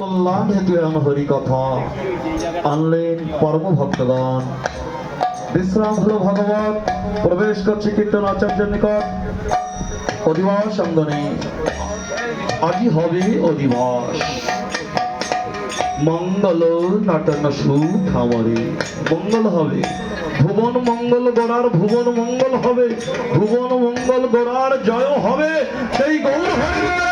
কল্যাণ হেতু এমন হরি কথা, আনলেন পরম ভক্তগণ বিশ্রাম হলো ভগবত, প্রবেশ করছে কীর্তন আচার্যের নিকট। অধিবাস অঙ্গনে আজই হবে অধিবাস। মঙ্গল নাটন সুখ মঙ্গল হবে। ভুবন মঙ্গল গোড়ার ভুবন মঙ্গল হবে। ভুবন মঙ্গল গোড়ার জয় হবে। সেই গৌর হবে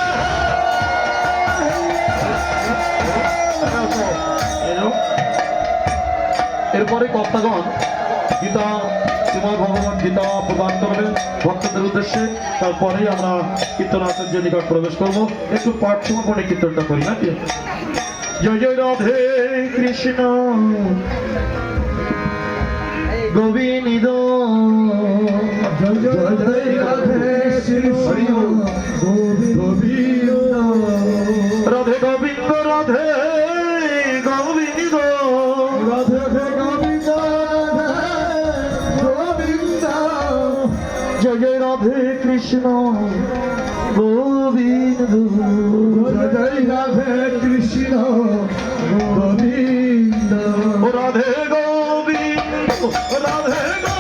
এরপরে কর্তাগণ গীতা শ্রীমদ ভগবান গীতা প্রদান করবেন ভক্তদের উদ্দেশ্যে। তারপরেই আমরা কীর্তন আচার্য নিকট প্রবেশ করব। একটু পাঠ সময় কীর্তনটা করি নাকি? জয় জয় রাধে কৃষ্ণ। গোবিন্দ। জয় জয় রাধে হরি রাধে কৃষ্ণ গোবিন্দ। জয় রাধে কৃষ্ণ গোবিন্দ। রাধে গোবিন্দ রাধে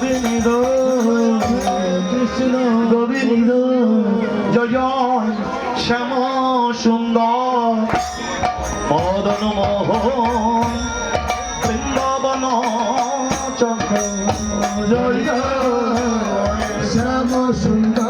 গোবিন্দ কৃষ্ণ গোবিন্দ জয় শ্যাম সুন্দর। মদন মোহন বৃন্দাবন জয় জয় শ্যাম সুন্দর।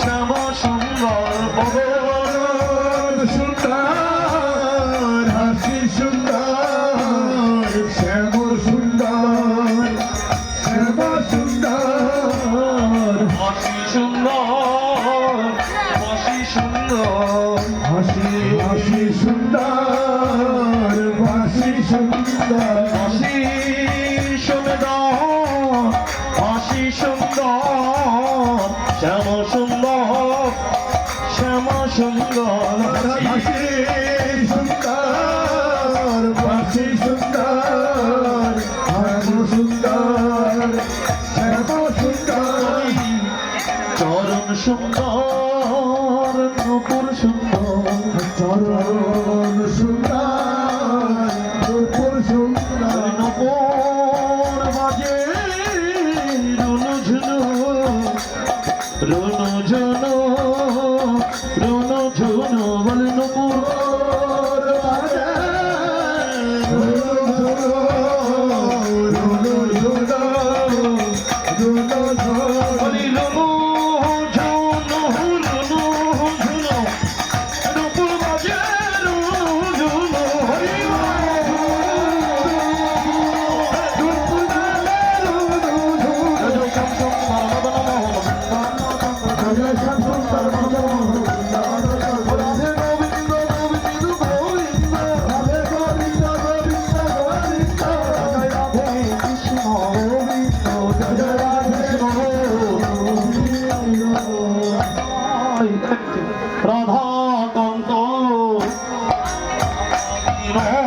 শ্যাম সুন্দর ভগবান সুন্দর হাসি সুন্দর শ্যাম সুন্দর শ্যাম সুন্দর। হাসি সুন্দর হাসি সুন্দর। হাসি হাসি সুন্দর হাসি সুন্দর। হাসি সুন্দর হাসি সুন্দর। রাধে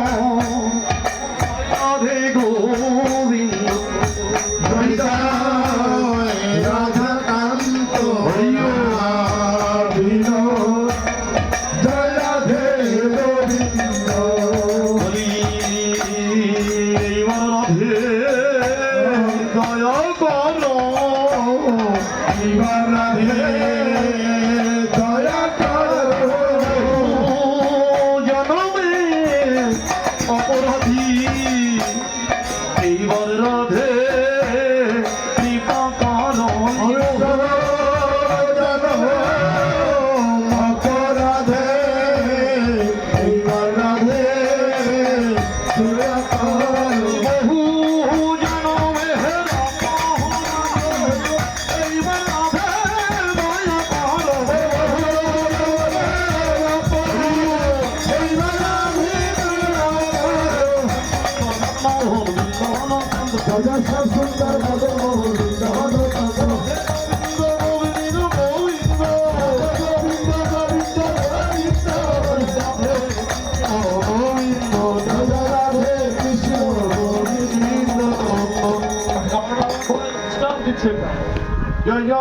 জয় জয়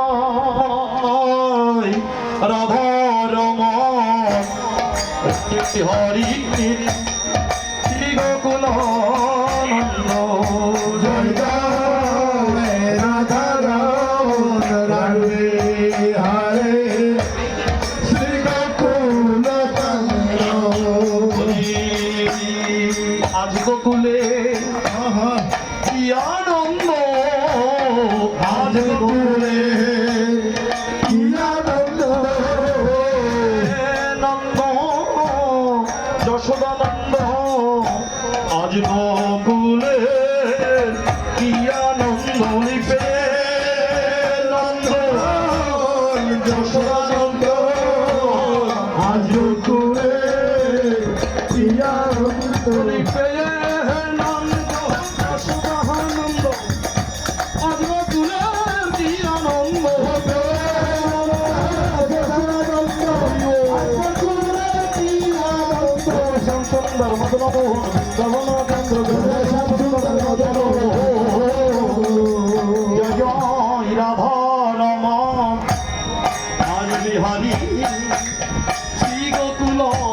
রাধা রমন হরি শ্রী গোকুল কি আনন্দ? আজ গোকুলে নন্দ যশোদানন্দ আজ গোকুলে কি আনন্দ? নিপে নন্দ যশোদানন্দ আজ গোকুলে নিপে নন্দ গোকুল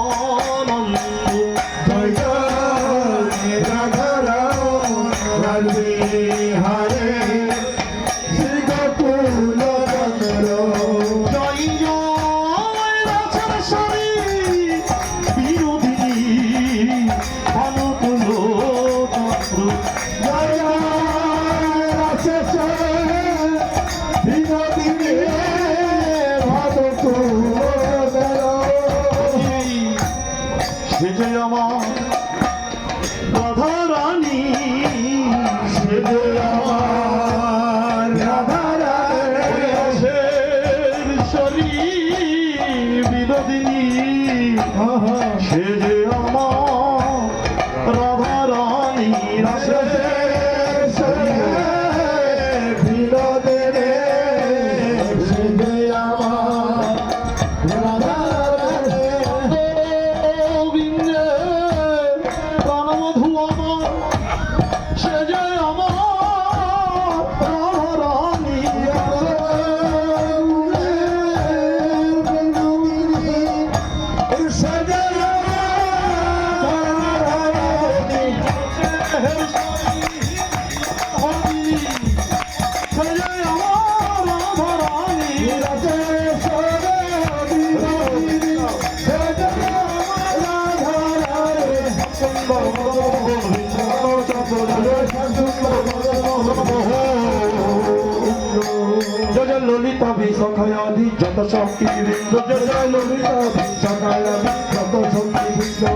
ললিতা বিশাখায়াদি যত শক্তি বৃন্দ জয় জয় ললিতা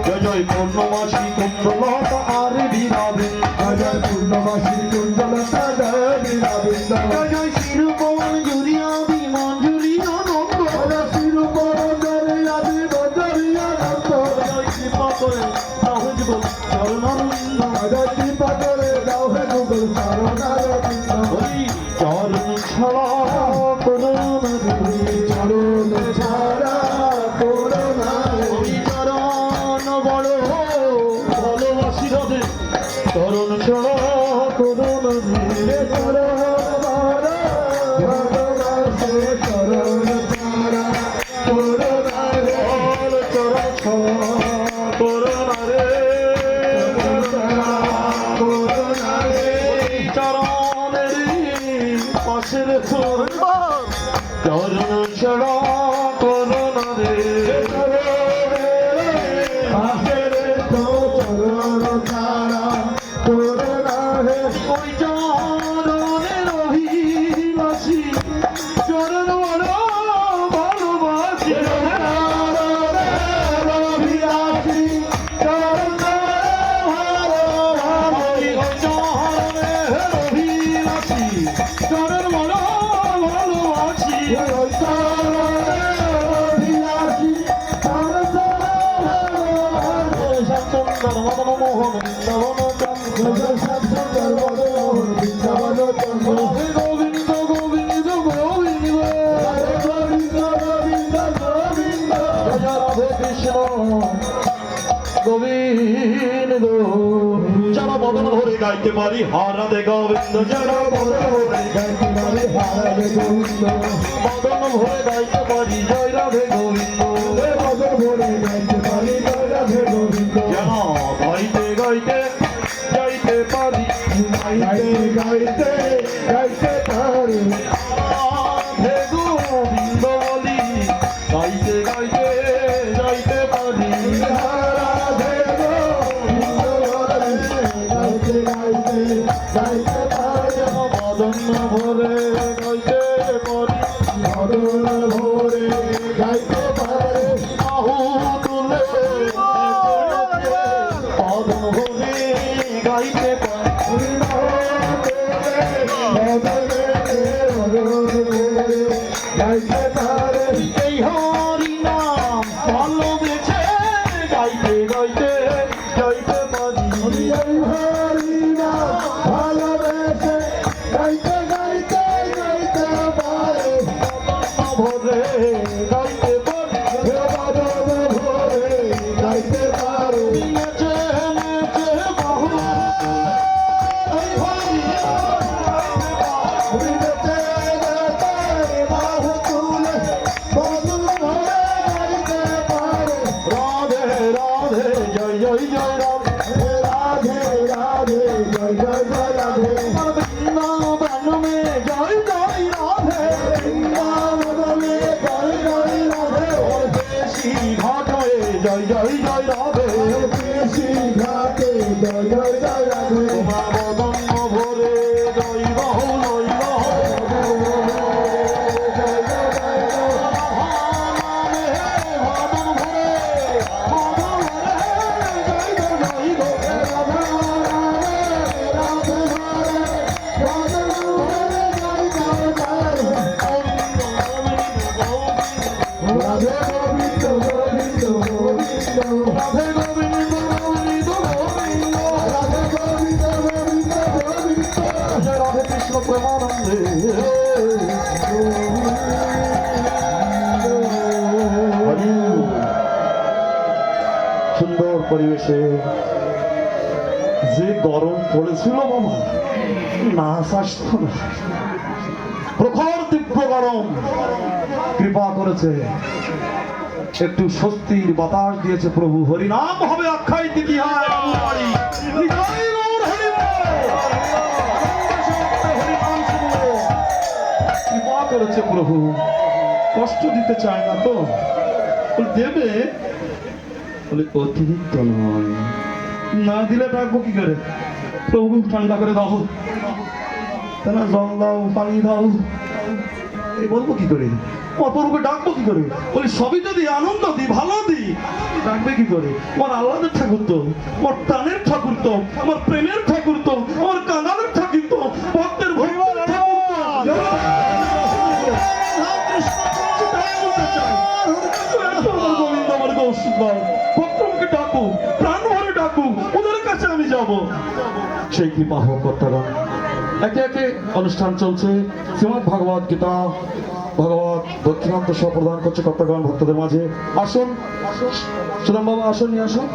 জয় জয় পূর্ণমাসী আর করুণ করুণ গোবিন্দ গোবিন্দ গোবিন্দ জয় রাধে গোবিন্দ যারা বদন ধরে গাইতে পারি হার রাধে গোবিন্দ যারা বদন ভরে গাইতে পারি জয় রাধে ভালোবেসে গাইতে গাইতে গাইতে পারে। ভরে গাইতে পারি ভোরে গাইতে পারে পরিবেশে যে গরম পড়েছিল বাবা নাচ আসতো না। প্রখর তীব্র গরম কৃপা করেছে। একটু স্বস্তির বাতাস দিয়েছে প্রভু। হরিনাম হবে শুনব। কৃপা করেছে প্রভু। কষ্ট দিতে চায় না তো। দেবে বলে, অতিরিক্ত নয়। না দিলে ডাকবো কি করে? প্রভু, ঠান্ডা করে দাও। তা না জল দাও, পানি দাও। এই বলব কি করে? অপরকে ডাকবো কি করে? বলি, সবই যদি আনন্দ দিই, ভালো দিই। ডাকবে কি করে? আমার আল্লাদের ঠাকুর তো, আমার প্রাণের ঠাকুর তো, আমার প্রেমের ঠাকুর তো, আমার কাঙালের ঠাকুর যাব। সেই কৃপা হোক কর্তারা। একে একে অনুষ্ঠান চলছে। শ্রীমদ ভগবত গীতা ভগবত দক্ষিণান্ত সহ প্রদান করছে কর্তাগণ ভক্তদের মাঝে। আসুন। সুরাম বাবা আসুন, নিয়ে আসুন।